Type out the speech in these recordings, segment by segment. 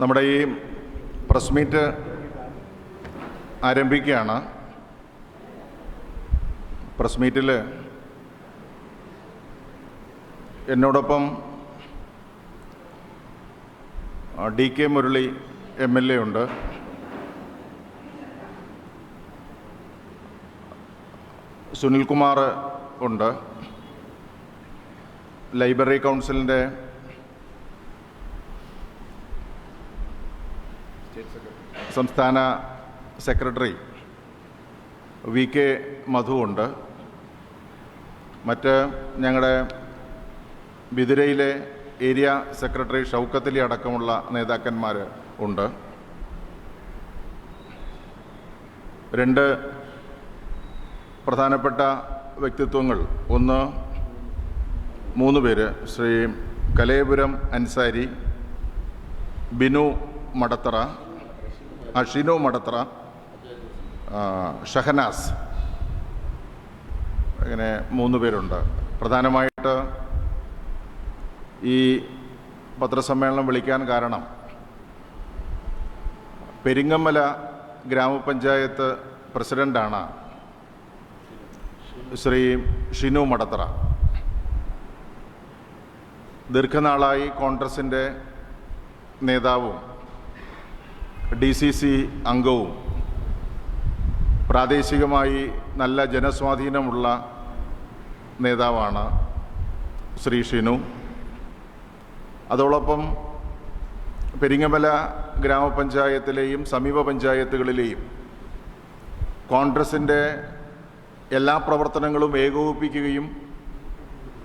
നമ്മുടെ ഈ press meet ആരംഭിക്കുകയാണ്. പ്രസ് മീറ്റിൽ എന്നോടൊപ്പം D K Murali M L A ഉണ്ട്. സുനിൽകുമാർ ഉണ്ട്. ലൈബ്രറി കൗൺസിലിന്റെ സംസ്ഥാന സെക്രട്ടറി വി കെ മധുവുണ്ട് മറ്റ് ഞങ്ങളുടെ ബിദുരയിലെ ഏരിയ സെക്രട്ടറി ഷൗക്കത്തലി അടക്കമുള്ള നേതാക്കന്മാർ ഉണ്ട്. രണ്ട് പ്രധാനപ്പെട്ട വ്യക്തിത്വങ്ങൾ. ഒന്ന് മൂന്ന് പേര്. ശ്രീ കലയപുരം അൻസാരി ബിനു മടത്തറ ആ ഷിനോ മടത്ര ഷഹനാസ്. അങ്ങനെ മൂന്ന് പേരുണ്ട്. പ്രധാനമായിട്ട് ഈ പത്രസമ്മേളനം വിളിക്കാൻ കാരണം പെരിങ്ങമ്മല ഗ്രാമപഞ്ചായത്ത് പ്രസിഡന്റാണ് ശ്രീ ഷിനു മടത്ര. ദീർഘനാളായി കോൺഗ്രസിന്റെ നേതാവും ഡി സി സി അംഗവും പ്രാദേശികമായി നല്ല ജനസ്വാധീനമുള്ള നേതാവാണ് ശ്രീ ഷിനു. അതോടൊപ്പം പെരിങ്ങമല ഗ്രാമപഞ്ചായത്തിലെയും സമീപ പഞ്ചായത്തുകളിലെയും കോൺഗ്രസിന്റെ എല്ലാ പ്രവർത്തനങ്ങളും ഏകോപിപ്പിക്കുകയും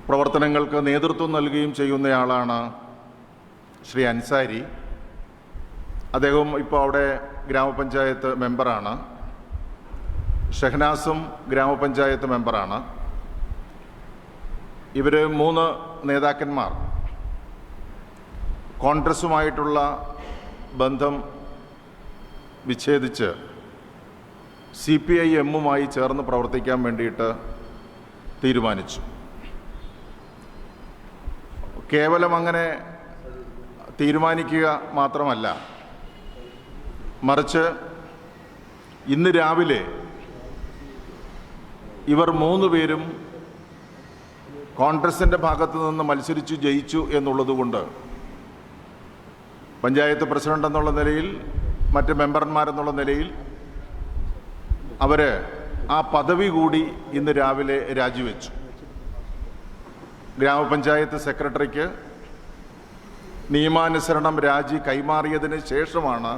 പ്രവർത്തനങ്ങൾക്ക് നേതൃത്വം നൽകുകയും ചെയ്യുന്നയാളാണ് ശ്രീ അൻസാരി. അദ്ദേഹം ഇപ്പോൾ അവിടെ ഗ്രാമപഞ്ചായത്ത് മെമ്പറാണ്. ഷഹനാസും ഗ്രാമപഞ്ചായത്ത് മെമ്പറാണ്. ഇവർ മൂന്ന് നേതാക്കന്മാർ. കോൺഗ്രസുമായിട്ടുള്ള ബന്ധം വിച്ഛേദിച്ച് സി പി ഐ എമ്മുമായി ചേർന്ന് പ്രവർത്തിക്കാൻ വേണ്ടിയിട്ട് തീരുമാനിച്ചു. കേവലം അങ്ങനെ തീരുമാനിക്കുക മാത്രമല്ല മറിച്ച് ഇന്ന് രാവിലെ ഇവർ മൂന്ന് പേരും കോൺഗ്രസിന്റെ ഭാഗത്ത് നിന്ന് മത്സരിച്ചു ജയിച്ചു എന്നുള്ളതുകൊണ്ട് പഞ്ചായത്ത് പ്രസിഡന്റ് എന്നുള്ള നിലയിൽ മറ്റ് മെമ്പർമാരെന്നുള്ള നിലയിൽ അവർ ആ പദവി കൂടി ഇന്ന് രാവിലെ രാജിവെച്ചു. ഗ്രാമപഞ്ചായത്ത് സെക്രട്ടറിക്ക് നിയമാനുസരണം രാജി കൈമാറിയതിന് ശേഷമാണ്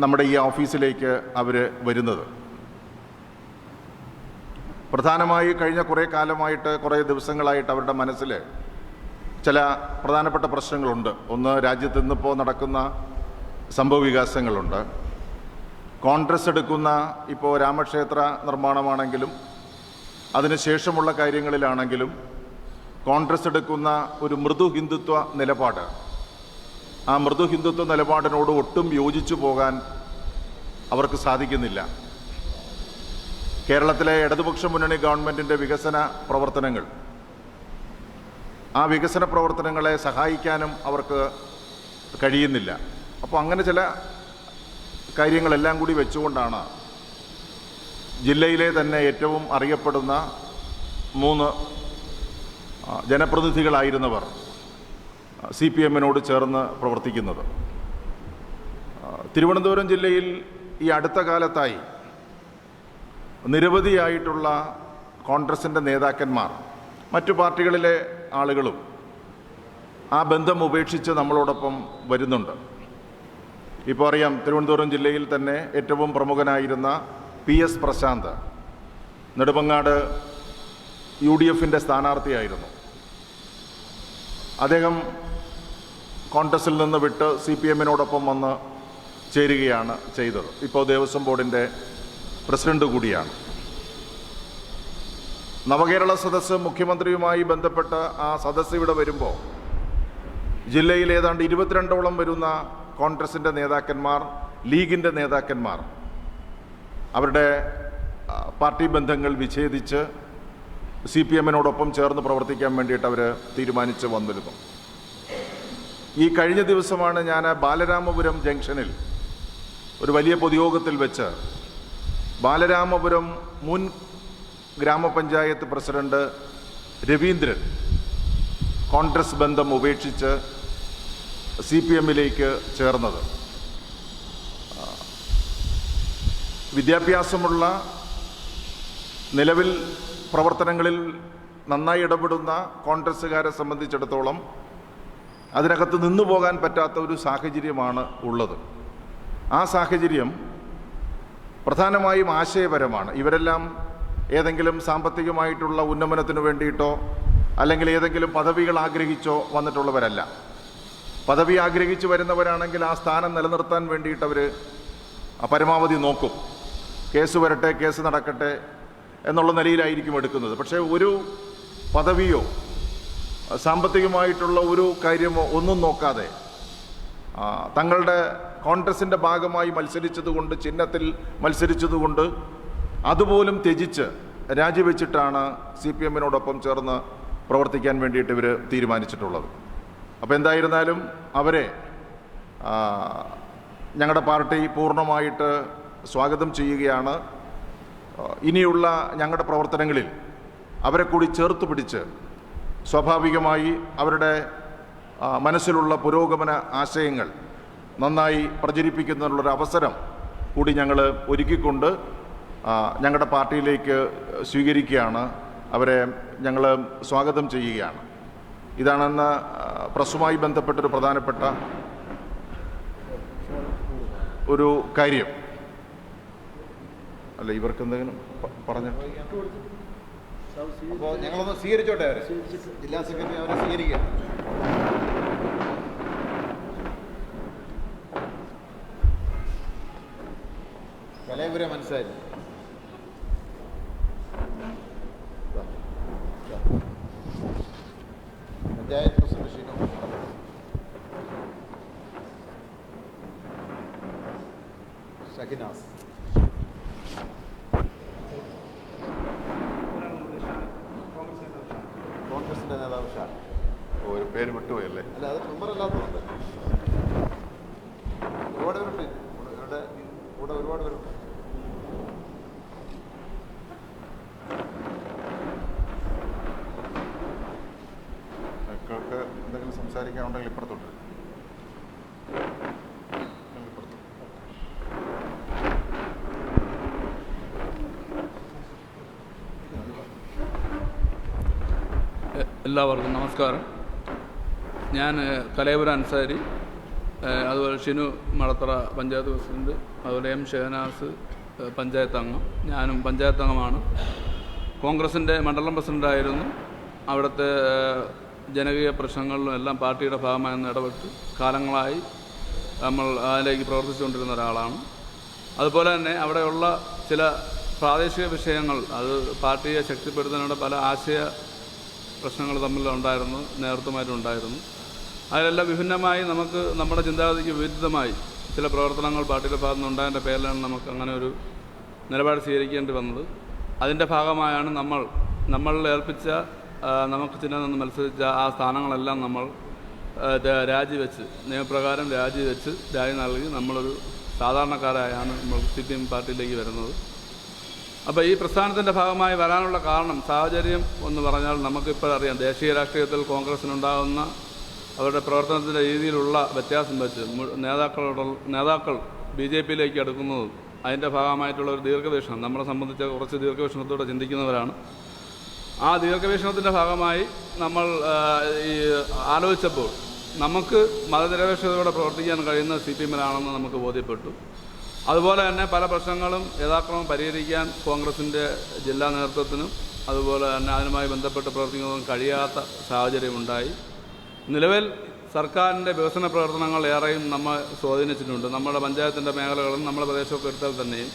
നമ്മുടെ ഈ ഓഫീസിലേക്ക് അവർ വരുന്നത്. പ്രധാനമായി കഴിഞ്ഞ കുറേ കാലമായിട്ട് കുറേ ദിവസങ്ങളായിട്ട് അവരുടെ മനസ്സിൽ ചില പ്രധാനപ്പെട്ട പ്രശ്നങ്ങളുണ്ട്. ഒന്ന് രാജ്യത്ത് ഇന്നിപ്പോൾ നടക്കുന്ന സംഭവ വികാസങ്ങളുണ്ട്. കോൺഗ്രസ് എടുക്കുന്ന ഇപ്പോൾ രാമക്ഷേത്ര നിർമ്മാണമാണെങ്കിലും അതിനുശേഷമുള്ള കാര്യങ്ങളിലാണെങ്കിലും കോൺഗ്രസ് എടുക്കുന്ന ഒരു മൃദു ഹിന്ദുത്വ നിലപാട് ആ മൃദു ഹിന്ദുത്വ നിലപാടിനോട് ഒട്ടും യോജിച്ചു പോകാൻ അവർക്ക് സാധിക്കുന്നില്ല. കേരളത്തിലെ ഇടതുപക്ഷ മുന്നണി ഗവൺമെന്റിന്റെ വികസന പ്രവർത്തനങ്ങൾ ആ വികസന പ്രവർത്തനങ്ങളെ സഹായിക്കാനും അവർക്ക് കഴിയുന്നില്ല. അപ്പോൾ അങ്ങനെ ചില കാര്യങ്ങളെല്ലാം കൂടി വെച്ചുകൊണ്ടാണ് ജില്ലയിലെ തന്നെ ഏറ്റവും അറിയപ്പെടുന്ന മൂന്ന് ജനപ്രതിനിധികളായിരുന്നവർ സി പി എമ്മിനോട് ചേർന്ന് പ്രവർത്തിക്കുന്നത്. തിരുവനന്തപുരം ജില്ലയിൽ ഈ അടുത്ത കാലത്തായി നിരവധിയായിട്ടുള്ള കോൺഗ്രസിന്റെ നേതാക്കന്മാർ മറ്റു പാർട്ടികളിലെ ആളുകളും ആ ബന്ധം ഉപേക്ഷിച്ച് നമ്മളോടൊപ്പം വരുന്നുണ്ട്. ഇപ്പോൾ അറിയാം തിരുവനന്തപുരം ജില്ലയിൽ തന്നെ ഏറ്റവും പ്രമുഖനായിരുന്ന P S Prashanth Nedumangad U D എഫിന്റെ സ്ഥാനാർത്ഥിയായിരുന്നു. അദ്ദേഹം കോൺഗ്രസിൽ നിന്ന് വിട്ട് സി പി എമ്മിനോടൊപ്പം വന്ന് ചേരുകയാണ് ചെയ്തത്. ഇപ്പോൾ ദേവസ്വം ബോർഡിന്റെ പ്രസിഡന്റ് കൂടിയാണ്. നവകേരള സദസ്സ് മുഖ്യമന്ത്രിയുമായി ബന്ധപ്പെട്ട ആ സദസ്സ് ഇവിടെ വരുമ്പോൾ ജില്ലയിൽ ഏതാണ്ട് ഇരുപത്തിരണ്ടോളം വരുന്ന കോൺഗ്രസിന്റെ നേതാക്കന്മാർ ലീഗിന്റെ നേതാക്കന്മാർ അവരുടെ പാർട്ടി ബന്ധങ്ങൾ വിച്ഛേദിച്ച് സി പി എമ്മിനോടൊപ്പം ചേർന്ന് പ്രവർത്തിക്കാൻ വേണ്ടിയിട്ട് അവർ തീരുമാനിച്ച് വന്നിരുന്നു. ഈ കഴിഞ്ഞ ദിവസമാണ് ഞാൻ ബാലരാമപുരം ജംഗ്ഷനിൽ ഒരു വലിയ പൊതുയോഗത്തിൽ വെച്ച് ബാലരാമപുരം മുൻ ഗ്രാമപഞ്ചായത്ത് പ്രസിഡന്റ് രവീന്ദ്രൻ കോൺഗ്രസ് ബന്ധം ഉപേക്ഷിച്ച് സി പി എമ്മിലേക്ക് ചേർന്നത്. വിദ്യാഭ്യാസമുള്ള നിലവിൽ പ്രവർത്തനങ്ങളിൽ നന്നായി ഇടപെടുന്ന കോൺഗ്രസ്സുകാരെ സംബന്ധിച്ചിടത്തോളം അതിനകത്ത് നിന്നു പോകാൻ പറ്റാത്ത ഒരു സാഹചര്യമാണ് ഉള്ളത്. ആ സാഹചര്യം പ്രധാനമായും ആശയപരമാണ്. ഇവരെല്ലാം ഏതെങ്കിലും സാമ്പത്തികമായിട്ടുള്ള ഉന്നമനത്തിന് വേണ്ടിയിട്ടോ അല്ലെങ്കിൽ ഏതെങ്കിലും പദവികൾ ആഗ്രഹിച്ചോ വന്നിട്ടുള്ളവരല്ല. പദവി ആഗ്രഹിച്ചു വരുന്നവരാണെങ്കിൽ ആ സ്ഥാനം നിലനിർത്താൻ വേണ്ടിയിട്ട് അവർ പരമാവധി നോക്കും. കേസ് വരട്ടെ കേസ് നടക്കട്ടെ എന്നുള്ള നിലയിലായിരിക്കും എടുക്കുന്നത്. പക്ഷേ ഒരു പദവിയോ സാമ്പത്തികമായിട്ടുള്ള ഒരു കാര്യമോ ഒന്നും നോക്കാതെ തങ്ങളുടെ കോൺഗ്രസിന്റെ ഭാഗമായി മത്സരിച്ചതുകൊണ്ട് ചിഹ്നത്തിൽ മത്സരിച്ചതുകൊണ്ട് അതുപോലും ത്യജിച്ച് രാജിവെച്ചിട്ടാണ് സി പി എമ്മിനോടൊപ്പം ചേർന്ന് പ്രവർത്തിക്കാൻ വേണ്ടിയിട്ട് ഇവർ തീരുമാനിച്ചിട്ടുള്ളത്. അപ്പോൾ എന്തായിരുന്നാലും അവരെ ഞങ്ങളുടെ പാർട്ടി പൂർണമായിട്ട് സ്വാഗതം ചെയ്യുകയാണ്. ഇനിയുള്ള ഞങ്ങളുടെ പ്രവർത്തനങ്ങളിൽ അവരെ കൂടി ചേർത്ത് പിടിച്ച് സ്വാഭാവികമായി അവരുടെ മനസ്സിലുള്ള പുരോഗമന ആശയങ്ങൾ നന്നായി പ്രചരിപ്പിക്കുന്നതിനുള്ളൊരു അവസരം കൂടി ഞങ്ങൾ ഒരുക്കിക്കൊണ്ട് ഞങ്ങളുടെ പാർട്ടിയിലേക്ക് സ്വീകരിക്കുകയാണ്. അവരെ ഞങ്ങൾ സ്വാഗതം ചെയ്യുകയാണ്. ഇതാണെന്ന് പ്രസുമായി ബന്ധപ്പെട്ടൊരു പ്രധാനപ്പെട്ട ഒരു കാര്യം. അല്ല ഇവർക്ക് എന്തെങ്കിലും അപ്പോൾ ഞങ്ങളൊന്ന് സ്വീകരിച്ചോട്ടെ അവരെ? ജില്ലാ സെക്രട്ടറി അവരെ സ്വീകരിക്കുക. കലയപുരം മനസ്സിലായി പഞ്ചായത്ത് പ്രസിഡന്റ് ഷീനു ഷഹിനാസ് കോൺഗ്രസിന്റെ നേതാവ് ഷാ ഓ, ഒരു പേര് വിട്ടുപോയല്ലേ അല്ല അത് മെമ്പർ അല്ലാത്തതുണ്ട് ഒരുപാട് പേരുണ്ട് ഇവരുടെ കൂടെ ഒരുപാട് പേരുണ്ട് മക്കൾക്ക് സംസാരിക്കാനുണ്ടെങ്കിൽ ഇപ്പുറത്തോട്ട്. എല്ലാവർക്കും നമസ്കാരം. ഞാൻ കലേപുര അൻസാരി അതുപോലെ ഷിനു മടത്തറ പഞ്ചായത്ത് പ്രസിഡന്റ് അതുപോലെ എം ഷെഹനാസ് പഞ്ചായത്ത് അംഗം. ഞാനും പഞ്ചായത്ത് അംഗമാണ്. കോൺഗ്രസിന്റെ മണ്ഡലം പ്രസിഡന്റായിരുന്നു അവിടുത്തെ ജനകീയ പ്രശ്നങ്ങളിലും എല്ലാം പാർട്ടിയുടെ ഭാഗമായി ഇടപെട്ട് കാലങ്ങളായി നമ്മൾ അതിലേക്ക് പ്രവർത്തിച്ചുകൊണ്ടിരുന്ന ഒരാളാണ്. അതുപോലെ തന്നെ അവിടെയുള്ള ചില പ്രാദേശിക വിഷയങ്ങൾ അത് പാർട്ടിയെ ശക്തിപ്പെടുത്തുന്നതിനുള്ള പല ആശയ പ്രശ്നങ്ങൾ തമ്മിൽ ഉണ്ടായിരുന്നു നേതൃത്വമായിട്ടുണ്ടായിരുന്നു അതിലെല്ലാം വിഭിന്നമായി നമുക്ക് നമ്മുടെ ചിന്താഗതിക്ക് വിരുദ്ധമായി ചില പ്രവർത്തനങ്ങൾ പാർട്ടിയുടെ ഭാഗത്ത് നിന്ന് ഉണ്ടായതിന്റെ പേരിലാണ് നമുക്ക് അങ്ങനെ ഒരു നിലപാട് സ്വീകരിക്കേണ്ടി വന്നത്. അതിന്റെ ഭാഗമായാണ് നമ്മൾ നമ്മളിൽ ഏൽപ്പിച്ച നമുക്ക് ചിഹ്നം നിന്ന് മത്സരിച്ച ആ സ്ഥാനങ്ങളെല്ലാം നമ്മൾ രാജിവെച്ച് നിയമപ്രകാരം രാജിവെച്ച് രാജി നൽകി നമ്മളൊരു സാധാരണക്കാരായാണ് നമ്മൾ സി പി എം പാർട്ടിയിലേക്ക് വരുന്നത്. അപ്പോൾ ഈ പ്രസ്ഥാനത്തിന്റെ ഭാഗമായി വരാനുള്ള കാരണം സാഹചര്യം എന്ന് പറഞ്ഞാൽ നമുക്കിപ്പോൾ അറിയാം ദേശീയ രാഷ്ട്രീയത്തിൽ കോൺഗ്രസ്സിനുണ്ടാകുന്ന അവരുടെ പ്രവർത്തനത്തിന്റെ രീതിയിലുള്ള വ്യത്യാസം വെച്ച് നേതാക്കളുടെ നേതാക്കൾ ബി ജെ പിയിലേക്ക് അടുക്കുന്നതും അതിന്റെ ഭാഗമായിട്ടുള്ള ഒരു ദീർഘവീക്ഷണം നമ്മളെ സംബന്ധിച്ച് കുറച്ച് ദീർഘവീക്ഷണത്തോടെ ചിന്തിക്കുന്നവരാണ്. ആ ദീർഘവീക്ഷണത്തിന്റെ ഭാഗമായി നമ്മൾ ഈ ആലോചിച്ചപ്പോൾ നമുക്ക് മതനിരപേക്ഷതയോടെ പ്രവർത്തിക്കാൻ കഴിയുന്ന സി പി എമ്മിലാണെന്ന് നമുക്ക് ബോധ്യപ്പെട്ടു. അതുപോലെ തന്നെ പല പ്രശ്നങ്ങളും യഥാക്രമം പരിഹരിക്കാൻ കോൺഗ്രസിന്റെ ജില്ലാ നേതൃത്വത്തിനും അതുപോലെ തന്നെ അതിനുമായി ബന്ധപ്പെട്ട് പ്രവർത്തിക്കുന്നതും കഴിയാത്ത സാഹചര്യമുണ്ടായി നിലവിൽ സർക്കാരിന്റെ വികസന പ്രവർത്തനങ്ങൾ ഏറെയും നമ്മൾ സ്വാധീനിച്ചിട്ടുണ്ട്. നമ്മുടെ പഞ്ചായത്തിന്റെ മേഖലകളും നമ്മുടെ പ്രദേശമൊക്കെ എടുത്താൽ തന്നെയും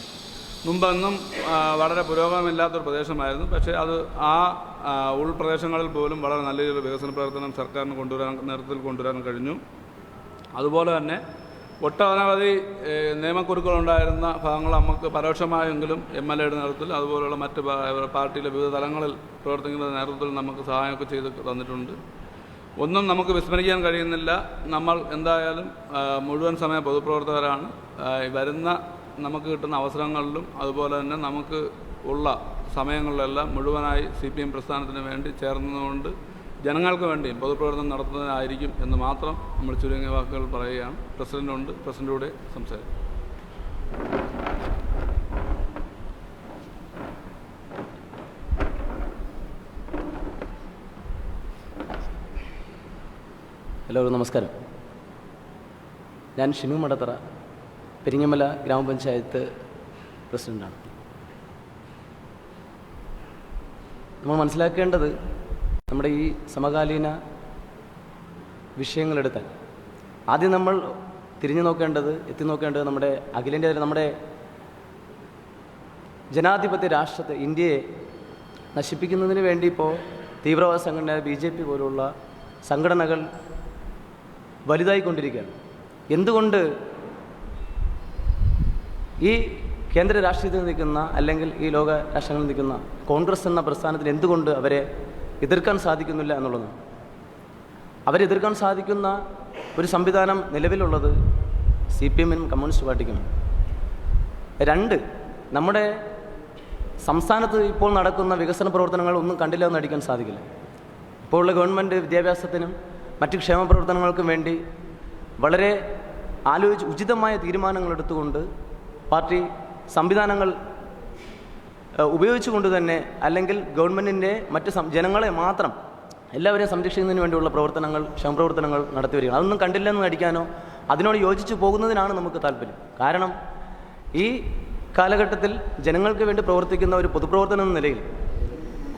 മുമ്പെന്നും വളരെ പുരോഗമനമില്ലാത്തൊരു പ്രദേശമായിരുന്നു. പക്ഷേ അത് ആ ഉൾപ്രദേശങ്ങളിൽ പോലും വളരെ നല്ല രീതിയിൽ വികസന പ്രവർത്തനം സർക്കാരിന് കൊണ്ടുവരാൻ നേതൃത്വത്തിൽ കൊണ്ടുവരാൻ കഴിഞ്ഞു. അതുപോലെ തന്നെ ഒട്ടനവധി നിയമക്കുരുക്കളുണ്ടായിരുന്ന ഭാഗങ്ങൾ നമുക്ക് പരോക്ഷമായെങ്കിലും എം എൽ എയുടെ നേതൃത്വത്തിൽ അതുപോലുള്ള മറ്റ് പാർട്ടിയിലെ വിവിധ തലങ്ങളിൽ പ്രവർത്തിക്കുന്ന നേതൃത്വത്തിൽ നമുക്ക് സഹായമൊക്കെ ചെയ്ത് തന്നിട്ടുണ്ട്. ഒന്നും നമുക്ക് വിസ്മരിക്കാൻ കഴിയുന്നില്ല. നമ്മൾ എന്തായാലും മുഴുവൻ സമയ പൊതുപ്രവർത്തകരാണ്. വരുന്ന നമുക്ക് കിട്ടുന്ന അവസരങ്ങളിലും അതുപോലെ തന്നെ നമുക്ക് ഉള്ള സമയങ്ങളിലെല്ലാം മുഴുവനായി സി പി എം പ്രസ്ഥാനത്തിന് വേണ്ടി ചേർന്നതുകൊണ്ട് ജനങ്ങൾക്ക് വേണ്ടിയും പൊതുപ്രവർത്തനം നടത്തുന്നതിനായിരിക്കും എന്ന് മാത്രം നമ്മൾ ചുരുങ്ങിയ വാക്കുകൾ പറയുകയാണ്. പ്രസിഡന്റുണ്ട് പ്രസിഡന്റൂടെ സംസാരിക്കും. എല്ലാവരും നമസ്കാരം. ഞാൻ ഷിനു മടത്തറ. പെരിങ്ങമല ഗ്രാമപഞ്ചായത്ത് പ്രസിഡന്റാണ് നമ്മൾ മനസ്സിലാക്കേണ്ടത് നമ്മുടെ ഈ സമകാലീന വിഷയങ്ങളെടുത്താൽ ആദ്യം നമ്മൾ തിരിഞ്ഞു നോക്കേണ്ടത് എത്തി നോക്കേണ്ടത് നമ്മുടെ അഖിലേന്ത്യ നമ്മുടെ ജനാധിപത്യ രാഷ്ട്രത്തെ ഇന്ത്യയെ നശിപ്പിക്കുന്നതിന് വേണ്ടി ഇപ്പോൾ തീവ്രവാദ സംഘടന ബി ജെ പി പോലുള്ള സംഘടനകൾ വലുതായിക്കൊണ്ടിരിക്കുകയാണ്. എന്തുകൊണ്ട് ഈ കേന്ദ്ര രാഷ്ട്രീയത്തിൽ നിൽക്കുന്ന അല്ലെങ്കിൽ ഈ ലോക രാഷ്ട്രങ്ങളിൽ നിൽക്കുന്ന കോൺഗ്രസ് എന്ന പ്രസ്ഥാനത്തിന് എന്തുകൊണ്ട് അവരെ എതിർക്കാൻ സാധിക്കുന്നില്ല എന്നുള്ളത്? അവരെ എതിർക്കാൻ സാധിക്കുന്ന ഒരു സംവിധാനം നിലവിലുള്ളത് സി പി എമ്മിനും കമ്മ്യൂണിസ്റ്റ് പാർട്ടിക്കും രണ്ട് നമ്മുടെ സംസ്ഥാനത്ത് ഇപ്പോൾ നടക്കുന്ന വികസന പ്രവർത്തനങ്ങൾ ഒന്നും കണ്ടില്ല എന്ന് അടിക്കാൻ സാധിക്കില്ല. ഇപ്പോൾ ഉള്ള ഗവൺമെന്റ് വിദ്യാഭ്യാസത്തിനും മറ്റ് ക്ഷേമ പ്രവർത്തനങ്ങൾക്കും വേണ്ടി വളരെ ആലോചിച്ച് ഉചിതമായ തീരുമാനങ്ങൾ എടുത്തുകൊണ്ട് പാർട്ടി സംവിധാനങ്ങൾ ഉപയോഗിച്ചുകൊണ്ട് തന്നെ അല്ലെങ്കിൽ ഗവൺമെന്റിന്റെ മറ്റ് ജനങ്ങളെ മാത്രം എല്ലാവരെയും സംരക്ഷിക്കുന്നതിന് വേണ്ടിയുള്ള പ്രവർത്തനങ്ങൾ ക്ഷമപ്രവർത്തനങ്ങൾ നടത്തി വരികയാണ്. അതൊന്നും കണ്ടില്ലെന്ന് നടിക്കാനോ അതിനോട് യോജിച്ച് പോകുന്നതിനാണ് നമുക്ക് താല്പര്യം. കാരണം ഈ കാലഘട്ടത്തിൽ ജനങ്ങൾക്ക് വേണ്ടി പ്രവർത്തിക്കുന്ന ഒരു പൊതുപ്രവർത്തനം എന്ന നിലയിൽ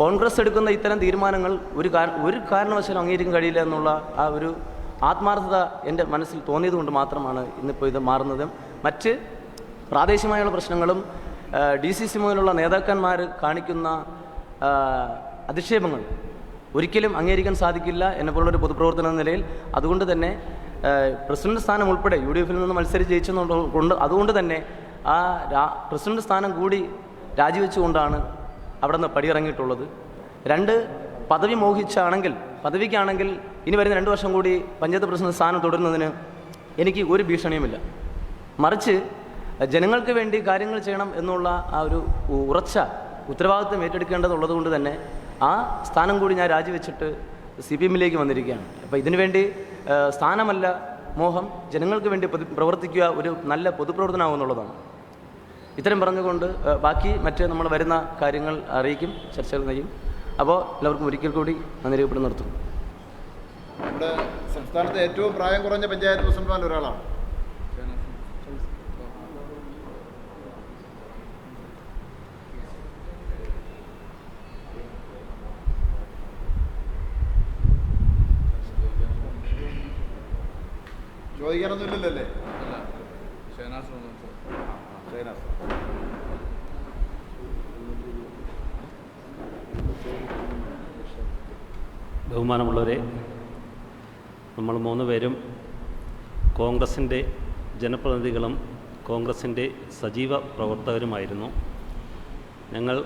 കോൺഗ്രസ് എടുക്കുന്ന ഇത്തരം തീരുമാനങ്ങൾ ഒരു ഒരു കാരണവശാലും അംഗീകരിക്കാൻ കഴിയില്ല എന്നുള്ള ആ ഒരു ആത്മാർത്ഥത എന്റെ മനസ്സിൽ തോന്നിയതുകൊണ്ട് മാത്രമാണ് ഇന്നിപ്പോൾ ഇത് മാറുന്നതും. മറ്റ് പ്രാദേശികമായുള്ള പ്രശ്നങ്ങളും ഡി സി സി മുതലുള്ള നേതാക്കന്മാർ കാണിക്കുന്ന അധിക്ഷേപങ്ങൾ ഒരിക്കലും അംഗീകരിക്കാൻ സാധിക്കില്ല എന്നെപ്പോലുള്ളൊരു പൊതുപ്രവർത്തനം എന്ന നിലയിൽ. അതുകൊണ്ട് തന്നെ പ്രസിഡന്റ് സ്ഥാനം ഉൾപ്പെടെ യു ഡി എഫിൽ നിന്ന് മത്സരിച്ച് ജയിച്ചതുകൊണ്ട് അതുകൊണ്ട് തന്നെ ആ പ്രസിഡന്റ് സ്ഥാനം കൂടി രാജിവെച്ചുകൊണ്ടാണ് അവിടെ നിന്ന് പടിയിറങ്ങിയിട്ടുള്ളത്. രണ്ട് പദവി മോഹിച്ചാണെങ്കിൽ പദവിക്കാണെങ്കിൽ ഇനി വരുന്ന രണ്ട് വർഷം കൂടി പഞ്ചായത്ത് പ്രസിഡന്റ് സ്ഥാനം തുടരുന്നതിന് എനിക്ക് ഒരു ഭീഷണിയുമില്ല. മറിച്ച് ജനങ്ങൾക്ക് വേണ്ടി കാര്യങ്ങൾ ചെയ്യണം എന്നുള്ള ആ ഒരു ഉറച്ച ഉത്തരവാദിത്വം ഏറ്റെടുക്കേണ്ടതുള്ളതുകൊണ്ട് തന്നെ ആ സ്ഥാനം കൂടി ഞാൻ രാജിവെച്ചിട്ട് സി പി എമ്മിലേക്ക് വന്നിരിക്കുകയാണ്. അപ്പോൾ ഇതിനുവേണ്ടി സ്ഥാനമല്ല മോഹം ജനങ്ങൾക്ക് വേണ്ടി പ്രവർത്തിക്കുക ഒരു നല്ല പൊതുപ്രവർത്തനമാകുന്നുള്ളതാണ് ഇത്തരം പറഞ്ഞുകൊണ്ട് ബാക്കി മറ്റ് നമ്മൾ വരുന്ന കാര്യങ്ങൾ അറിയിക്കും ചർച്ചകൾ നയിക്കും അപ്പോൾ എല്ലാവർക്കും ഒരിക്കൽ കൂടി നന്ദി രേഖപ്പെടുത്തി നിർത്തുന്നു നമ്മുടെ സംസ്ഥാനത്തെ ഏറ്റവും പ്രായം കുറഞ്ഞ പഞ്ചായത്ത് പ്രസിഡന്റുമാരിൽ ഒരാളാണ് ചോദിക്കാനൊന്നും ഇല്ലല്ലോ ഷെഹനാസ് ഒന്ന് സംസാരിക്കും. ഷൈനാസ് ബഹുമാനമുള്ളവരെ നമ്മൾ മൂന്ന് പേരും കോൺഗ്രസിന്റെ ജനപ്രതിനിധികളും കോൺഗ്രസിന്റെ സജീവ പ്രവർത്തകരുമായിരുന്നു. ഞങ്ങൾ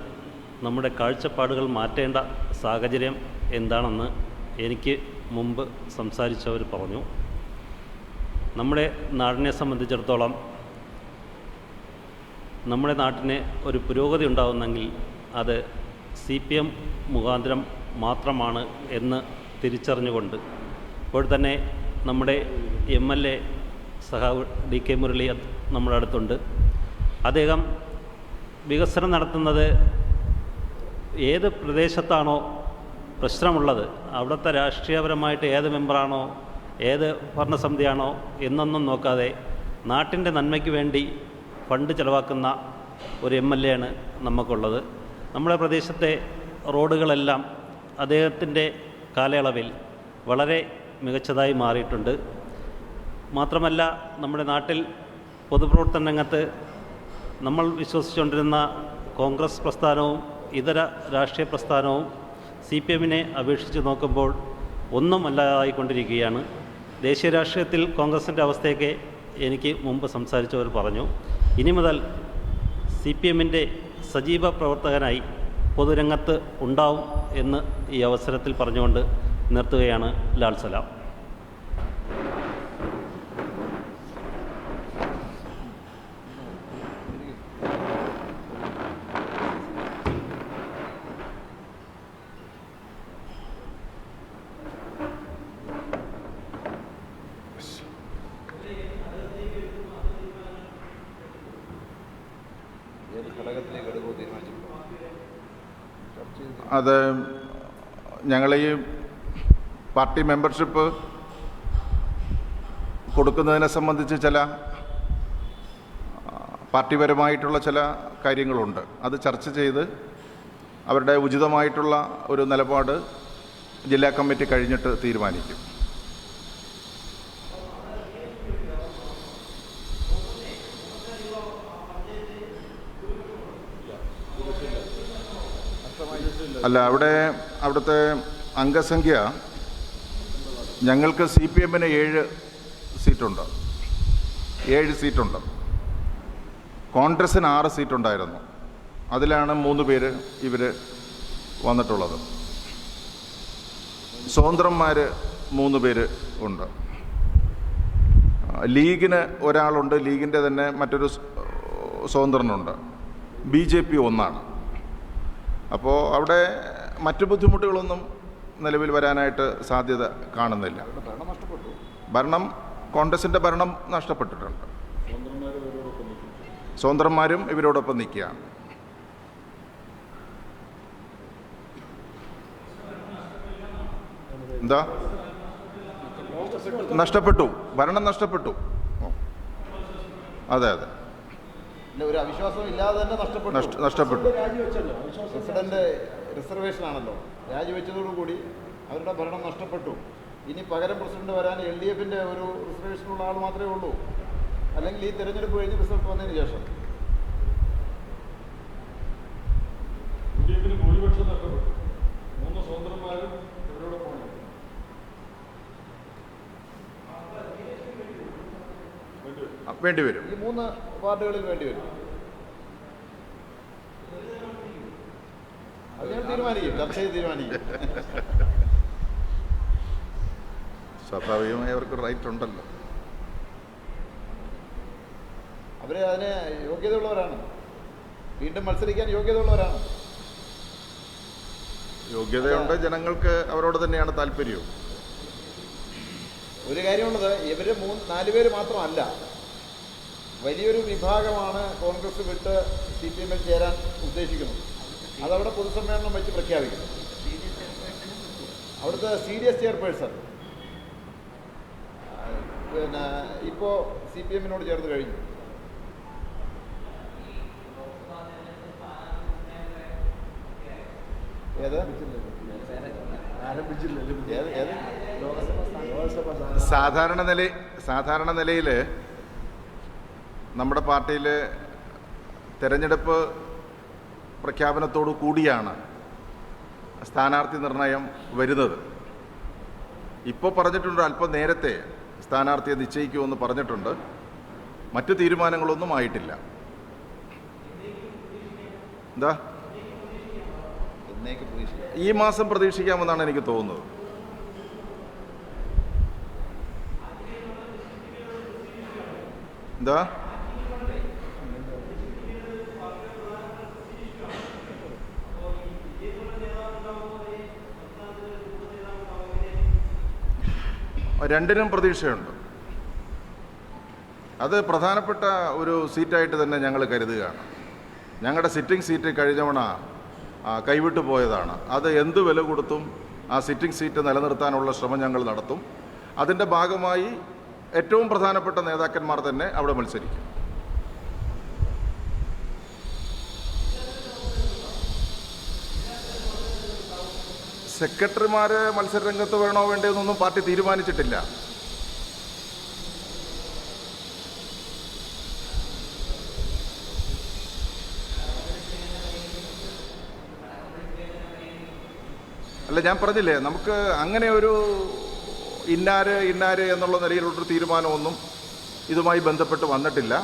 നമ്മുടെ കാഴ്ചപ്പാടുകൾ മാറ്റേണ്ട സാഹചര്യം എന്താണെന്ന് എനിക്ക് മുമ്പ് സംസാരിച്ചവർ പറഞ്ഞു. നമ്മുടെ നാടിനെ സംബന്ധിച്ചിടത്തോളം നമ്മുടെ നാട്ടിന് ഒരു പുരോഗതി ഉണ്ടാകുന്നെങ്കിൽ അത് സി പി എം മുഖാന്തരം മാത്രമാണ് എന്ന് തിരിച്ചറിഞ്ഞുകൊണ്ട് ഇപ്പോൾ തന്നെ നമ്മുടെ എം എൽ എ സഹാവ് ഡി കെ മുരളി നമ്മുടെ അടുത്തുണ്ട്. അദ്ദേഹം വികസനം നടത്തുന്നത് ഏത് പ്രദേശത്താണോ പ്രശ്നമുള്ളത് അവിടുത്തെ രാഷ്ട്രീയപരമായിട്ട് ഏത് മെമ്പറാണോ ഏത് ഭരണസമിതിയാണോ എന്നൊന്നും നോക്കാതെ നാട്ടിന്റെ നന്മയ്ക്ക് വേണ്ടി ഫണ്ട് ചെലവാക്കുന്ന ഒരു എം എൽ എ ആണ് നമുക്കുള്ളത്. നമ്മുടെ പ്രദേശത്തെ റോഡുകളെല്ലാം അദ്ദേഹത്തിന്റെ കാലയളവിൽ വളരെ മികച്ചതായി മാറിയിട്ടുണ്ട്. മാത്രമല്ല നമ്മുടെ നാട്ടിൽ പൊതുപ്രവർത്തന രംഗത്ത് നമ്മൾ വിശ്വസിച്ചുകൊണ്ടിരുന്ന കോൺഗ്രസ് പ്രസ്ഥാനവും ഇതര രാഷ്ട്രീയ പ്രസ്ഥാനവും സി പി എമ്മിനെ അപേക്ഷിച്ച് നോക്കുമ്പോൾ ഒന്നും അല്ലാതായിക്കൊണ്ടിരിക്കുകയാണ് ദേശീയ രാഷ്ട്രീയത്തിൽ കോൺഗ്രസിന്റെ അവസ്ഥയൊക്കെ എനിക്ക് മുമ്പ് സംസാരിച്ചവർ പറഞ്ഞു. ഇനി മുതൽ സി പി എമ്മിന്റെ സജീവ പ്രവർത്തകനായി പൊതുരംഗത്ത് ഉണ്ടാവും എന്ന് ഈ അവസരത്തിൽ പറഞ്ഞുകൊണ്ട് നിർത്തുകയാണ് ലാൽ സലാം ഏത് ഘടകത്തിലേക്ക് എടുക്കുമോ തീരുമാനിച്ചിട്ടുണ്ടോ ചർച്ച ചെയ്ത് അത് ഞങ്ങൾ ഈ പാർട്ടി മെമ്പർഷിപ്പ് കൊടുക്കുന്നതിനെ സംബന്ധിച്ച് ചില പാർട്ടിപരമായിട്ടുള്ള ചില കാര്യങ്ങളുണ്ട്. അത് ചർച്ച ചെയ്ത് അവരുടെ ഉചിതമായിട്ടുള്ള ഒരു നിലപാട് ജില്ലാ കമ്മിറ്റി കഴിഞ്ഞിട്ട് തീരുമാനിക്കും. അല്ല അവിടെ അവിടുത്തെ അംഗസംഖ്യ ഞങ്ങൾക്ക് സി പി എമ്മിന് ഏഴ് സീറ്റുണ്ട്. ഏഴ് സീറ്റുണ്ട്. കോൺഗ്രസ്സിന് ആറ് സീറ്റുണ്ടായിരുന്നു. അതിലാണ് മൂന്ന് പേര് ഇവർ വന്നിട്ടുള്ളത്. സ്വതന്ത്രന്മാർ മൂന്ന് പേര് ഉണ്ട്. ലീഗിന് ഒരാളുണ്ട് ലീഗിന്റെ തന്നെ മറ്റൊരു സ്വതന്ത്രനുണ്ട്. ബി ജെ പി ഒന്നാണ്. അപ്പോൾ അവിടെ മറ്റു ബുദ്ധിമുട്ടുകളൊന്നും നിലവിൽ വരാനായിട്ട് സാധ്യത കാണുന്നില്ല. ഭരണം കോൺഗ്രസിന്റെ ഭരണം നഷ്ടപ്പെട്ടിട്ടുണ്ട്. സ്വതന്ത്രന്മാരും ഇവരോടൊപ്പം നിൽക്കുകയാണ്. എന്താ? നഷ്ടപ്പെട്ടു. ഭരണം നഷ്ടപ്പെട്ടു. അതെ അതെ. ഒരു അവിശ്വാസം ഇല്ലാതെ തന്നെ നഷ്ടപ്പെട്ടു. നഷ്ട- നഷ്ടപ്പെട്ടു. പ്രസിഡന്റ് റിസർവേഷൻ ആണല്ലോ രാജിവെച്ചതോടുകൂടി അവരുടെ ഭരണം നഷ്ടപ്പെട്ടു. ഇനി പകരം പ്രസിഡന്റ് വരാൻ എൽ ഡി എഫിന്റെ ഒരു റിസർവേഷനുള്ള ആൾ മാത്രമേ ഉള്ളൂ. അല്ലെങ്കിൽ ഈ തെരഞ്ഞെടുപ്പ് കഴിഞ്ഞ് റിസൾട്ട് വന്നതിന് ശേഷം. ഭൂരിപക്ഷം നഷ്ടപ്പെട്ടു മൂന്ന് സ്വതന്ത്രന്മാരും ഇവരോടൊപ്പമാണ് ആ, വേണ്ടി വരും ഈ മൂന്ന് വാർഡുകളിൽ വേണ്ടി വരും അത് ഞാൻ തീരുമാനിക്കും. ചർച്ച ചെയ്ത് തീരുമാനിക്കും. സ്വാഭാവികമായി അവർക്ക് റൈറ്റ് ഉണ്ടല്ലോ. അവർ അതിന് യോഗ്യതയുള്ളവരാണ്. വീണ്ടും മത്സരിക്കാൻ യോഗ്യതയുള്ളവരാണ്. യോഗ്യതയുണ്ട് ജനങ്ങൾക്ക് അവരോട് തന്നെയാണ് താല്പര്യവും. ഒരു കാര്യമുള്ളത് ഇവർ മൂന്ന് നാല് പേര് മാത്രമല്ല. വലിയൊരു വിഭാഗമാണ് കോൺഗ്രസ് വിട്ട് സി പി എമ്മിൽ ചേരാൻ ഉദ്ദേശിക്കുന്നത്. അതവിടെ പൊതുസമ്മേളനം വെച്ച് പ്രഖ്യാപിക്കും. അവിടുത്തെ സി ഡി എസ് ചെയർപേഴ്സൺ. പിന്നെ ഇപ്പോൾ സി പി എമ്മിനോട് ചേർന്ന് കഴിഞ്ഞു. ഏത്? സാധാരണ നില സാധാരണ നിലയിൽ നമ്മുടെ പാർട്ടിയിൽ തെരഞ്ഞെടുപ്പ് പ്രഖ്യാപനത്തോടു കൂടിയാണ് സ്ഥാനാർത്ഥി നിർണയം വരുന്നത്. ഇപ്പോൾ പറഞ്ഞിട്ടുണ്ട് അല്പം നേരത്തെ സ്ഥാനാർത്ഥിയെ നിശ്ചയിക്കുമെന്ന് പറഞ്ഞിട്ടുണ്ട്. മറ്റു തീരുമാനങ്ങളൊന്നും ആയിട്ടില്ല. എന്താ? ഈ മാസം പ്രതീക്ഷിക്കാമെന്നാണ് എനിക്ക് തോന്നുന്നത്. എന്താ? രണ്ടിനും പ്രതീക്ഷയുണ്ട്. അത് പ്രധാനപ്പെട്ട ഒരു സീറ്റായിട്ട് തന്നെ ഞങ്ങൾ കരുതുകയാണ്. ഞങ്ങളുടെ സിറ്റിംഗ് സീറ്റ് കഴിഞ്ഞവണ കൈവിട്ടു പോയതാണ്. അത് എന്ത് വില കൊടുത്തും ആ സിറ്റിംഗ് സീറ്റ് നിലനിർത്താനുള്ള ശ്രമം ഞങ്ങൾ നടത്തും. അതിന്റെ ഭാഗമായി ഏറ്റവും പ്രധാനപ്പെട്ട നേതാക്കന്മാർ തന്നെ അവിടെ മത്സരിക്കും. സെക്രട്ടറിമാർ മത്സരരംഗത്ത് വേണോ വേണ്ടതെന്നൊന്നും പാർട്ടി തീരുമാനിച്ചിട്ടില്ല. അല്ല ഞാൻ പറഞ്ഞില്ലേ നമുക്ക് അങ്ങനെ ഒരു ഇന്നാര് ഇന്നാര് എന്നുള്ള നിലയിലുള്ളൊരു തീരുമാനമൊന്നും ഇതുമായി ബന്ധപ്പെട്ട് വന്നിട്ടില്ല.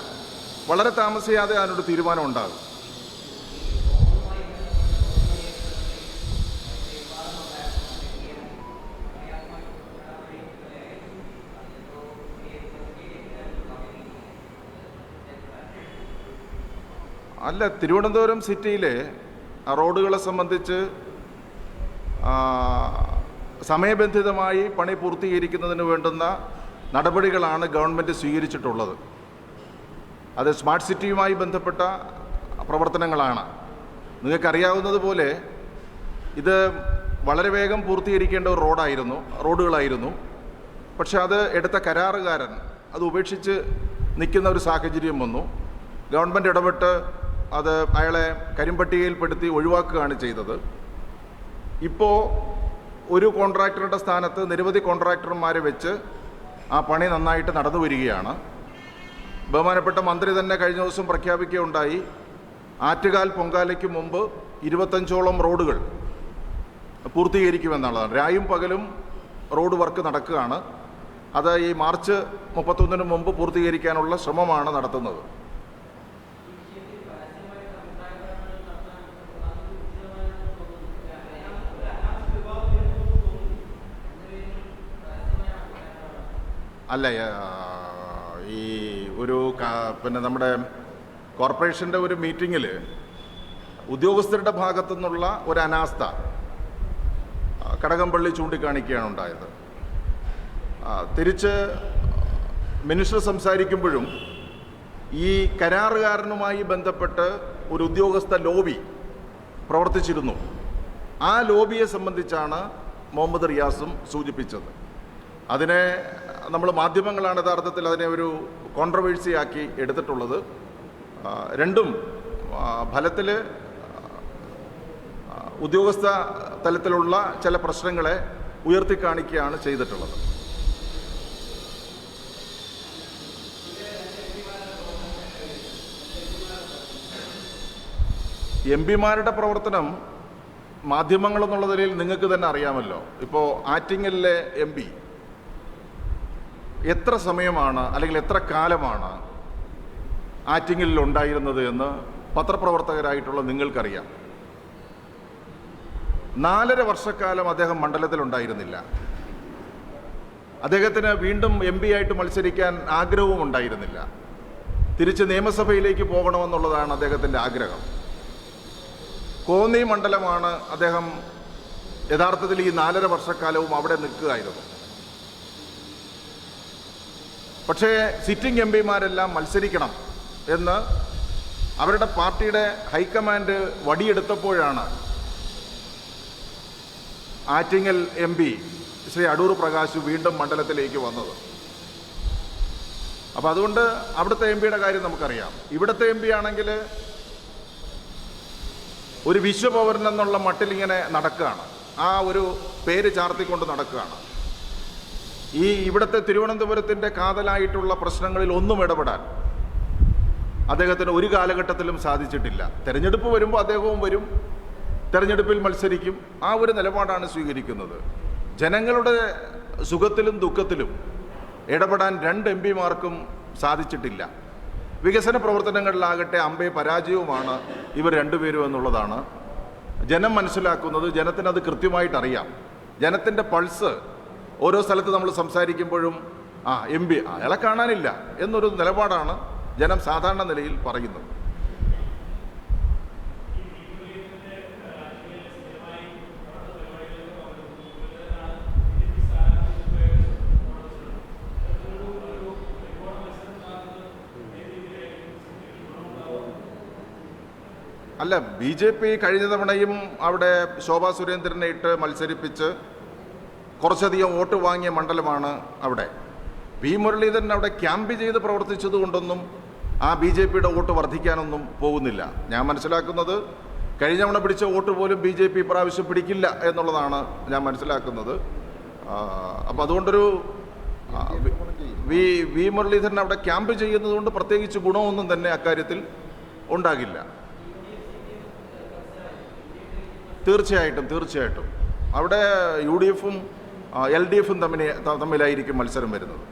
വളരെ താമസിയാതെ അതിനൊരു തീരുമാനം ഉണ്ടാകും. അല്ല തിരുവനന്തപുരം സിറ്റിയിലെ റോഡുകളെ സംബന്ധിച്ച് സമയബന്ധിതമായി പണി പൂർത്തീകരിക്കുന്നതിന് വേണ്ടുന്ന നടപടികളാണ് ഗവൺമെന്റ് സ്വീകരിച്ചിട്ടുള്ളത്. അത് സ്മാർട്ട് സിറ്റിയുമായി ബന്ധപ്പെട്ട പ്രവർത്തനങ്ങളാണ്. നിങ്ങൾക്കറിയാവുന്നതുപോലെ ഇത് വളരെ വേഗം പൂർത്തീകരിക്കേണ്ട ഒരു റോഡായിരുന്നു റോഡുകളായിരുന്നു. പക്ഷെ അത് എടുത്ത കരാറുകാരൻ അത് ഉപേക്ഷിച്ച് നിൽക്കുന്ന ഒരു സാഹചര്യം വന്നു. ഗവൺമെന്റ് ഇടപെട്ട് അത് അയാളെ കരിമ്പട്ടികയിൽപ്പെടുത്തി ഒഴിവാക്കുകയാണ് ചെയ്തത്. ഇപ്പോൾ ഒരു കോൺട്രാക്ടറുടെ സ്ഥാനത്ത് നിരവധി കോൺട്രാക്ടർമാരെ വെച്ച് ആ പണി നന്നായിട്ട് നടന്നു വരികയാണ്. ബഹുമാനപ്പെട്ട മന്ത്രി തന്നെ കഴിഞ്ഞ ദിവസം പ്രഖ്യാപിക്കുകയുണ്ടായി ആറ്റുകാൽ പൊങ്കാലയ്ക്ക് മുമ്പ് ഇരുപത്തഞ്ചോളം റോഡുകൾ പൂർത്തീകരിക്കുമെന്നുള്ളതാണ്. രായും പകലും റോഡ് വർക്ക് നടക്കുകയാണ്. അത് ഈ മാർച്ച് മുപ്പത്തൊന്നിന് മുമ്പ് പൂർത്തീകരിക്കാനുള്ള ശ്രമമാണ് നടത്തുന്നത്. അല്ല ഈ ഒരു പിന്നെ നമ്മുടെ കോർപ്പറേഷന്റെ ഒരു മീറ്റിങ്ങിൽ ഉദ്യോഗസ്ഥരുടെ ഭാഗത്തു നിന്നുള്ള ഒരു അനാസ്ഥ കടകംപള്ളി ചൂണ്ടിക്കാണിക്കുകയാണ് ഉണ്ടായത്. തിരിച്ച് മിനിസ്റ്റർ സംസാരിക്കുമ്പോഴും ഈ കരാറുകാരനുമായി ബന്ധപ്പെട്ട് ഒരു ഉദ്യോഗസ്ഥ ലോബി പ്രവർത്തിച്ചിരുന്നു. ആ ലോബിയെ സംബന്ധിച്ചാണ് മുഹമ്മദ് റിയാസും സൂചിപ്പിച്ചത്. അതിനെ നമ്മൾ മാധ്യമങ്ങളാണ് യഥാർത്ഥത്തിൽ അതിനെ ഒരു കോൺട്രവേഴ്സിയാക്കി എടുത്തിട്ടുള്ളത്. രണ്ടും ഫലത്തിൽ ഉദ്യോഗസ്ഥ തലത്തിലുള്ള ചില പ്രശ്നങ്ങളെ ഉയർത്തിക്കാണിക്കുകയാണ് ചെയ്തിട്ടുള്ളത്. എം പിമാരുടെ പ്രവർത്തനം മാധ്യമങ്ങളെന്നുള്ള നിലയിൽ നിങ്ങൾക്ക് തന്നെ അറിയാമല്ലോ. ഇപ്പോൾ ആറ്റിങ്ങലിലെ എം പി എത്ര സമയമാണ് അല്ലെങ്കിൽ എത്ര കാലമാണ് ആറ്റിങ്ങലിൽ ഉണ്ടായിരുന്നത് എന്ന് പത്രപ്രവർത്തകരായിട്ടുള്ള നിങ്ങൾക്കറിയാം. നാലര വർഷക്കാലം അദ്ദേഹം മണ്ഡലത്തിലുണ്ടായിരുന്നില്ല അദ്ദേഹത്തിന് വീണ്ടും എം പി ആയിട്ട് മത്സരിക്കാൻ ആഗ്രഹവും ഉണ്ടായിരുന്നില്ല. തിരിച്ച് നിയമസഭയിലേക്ക് പോകണമെന്നുള്ളതാണ് അദ്ദേഹത്തിന്റെ ആഗ്രഹം. കോന്നി മണ്ഡലമാണ് അദ്ദേഹം യഥാർത്ഥത്തിൽ ഈ നാലര വർഷക്കാലവും അവിടെ നിൽക്കുകയായിരുന്നു. പക്ഷേ സിറ്റിംഗ് എം പിമാരെല്ലാം മത്സരിക്കണം എന്ന് അവരുടെ പാർട്ടിയുടെ ഹൈക്കമാൻഡ് വടിയെടുത്തപ്പോഴാണ് ആറ്റിങ്ങൽ എം പി ശ്രീ അടൂർ പ്രകാശ് വീണ്ടും മണ്ഡലത്തിലേക്ക് വന്നത്. അപ്പോൾ അതുകൊണ്ട് അവിടുത്തെ എം പിയുടെ കാര്യം നമുക്കറിയാം. ഇവിടുത്തെ എം പി ആണെങ്കിൽ ഒരു വിശ്വപൗരൻ എന്നുള്ള മട്ടിൽ ഇങ്ങനെ നടക്കുകയാണ്. ആ ഒരു പേര് ചാർത്തിക്കൊണ്ട് നടക്കുകയാണ്. ഈ ഇവിടുത്തെ തിരുവനന്തപുരത്തിന്റെ കാതലായിട്ടുള്ള പ്രശ്നങ്ങളിൽ ഒന്നും ഇടപെടാൻ അദ്ദേഹത്തിന് ഒരു കാലഘട്ടത്തിലും സാധിച്ചിട്ടില്ല. തെരഞ്ഞെടുപ്പ് വരുമ്പോൾ അദ്ദേഹവും വരും. തെരഞ്ഞെടുപ്പിൽ മത്സരിക്കും. ആ ഒരു നിലപാടാണ് സ്വീകരിക്കുന്നത്. ജനങ്ങളുടെ സുഖത്തിലും ദുഃഖത്തിലും ഇടപെടാൻ രണ്ട് എം പിമാർക്കും സാധിച്ചിട്ടില്ല. വികസന പ്രവർത്തനങ്ങളിലാകട്ടെ അമ്പേ പരാജയവുമാണ് ഇവർ രണ്ടുപേരും എന്നുള്ളതാണ്. ജനം മനസ്സിലാക്കുന്നത് ജനത്തിനത് കൃത്യമായിട്ടറിയാം. ജനത്തിന്റെ പൾസ് ഓരോ സ്ഥലത്ത് നമ്മൾ സംസാരിക്കുമ്പോഴും ആ എം പി അയാളെ കാണാനില്ല എന്നൊരു നിലപാടാണ് ജനം സാധാരണ നിലയിൽ പറയുന്നത്. അല്ല ബി ജെ പി കഴിഞ്ഞ തവണയും അവിടെ ശോഭാ സുരേന്ദ്രനെ ഇട്ട് മത്സരിപ്പിച്ച് കുറച്ചധികം വോട്ട് വാങ്ങിയ മണ്ഡലമാണ് അവിടെ. വി മുരളീധരൻ അവിടെ ക്യാമ്പ് ചെയ്ത് പ്രവർത്തിച്ചത് കൊണ്ടൊന്നും ആ ബി ജെ പിയുടെ വോട്ട് വർദ്ധിക്കാനൊന്നും പോകുന്നില്ല. ഞാൻ മനസ്സിലാക്കുന്നത് കഴിഞ്ഞ തവണ പിടിച്ച വോട്ട് പോലും ബി ജെ പി പിടിക്കില്ല എന്നുള്ളതാണ് ഞാൻ മനസ്സിലാക്കുന്നത്. അപ്പം അതുകൊണ്ടൊരു വി വി മുരളീധരൻ അവിടെ ക്യാമ്പ് ചെയ്യുന്നതുകൊണ്ട് പ്രത്യേകിച്ച് ഗുണമൊന്നും തന്നെ അക്കാര്യത്തിൽ ഉണ്ടാകില്ല. തീർച്ചയായിട്ടും തീർച്ചയായിട്ടും. അവിടെ യു ഡി എഫും എൽ ഡി എഫും തമ്മിൽ തമ്മിലായിരിക്കും മത്സരം വരുന്നത്.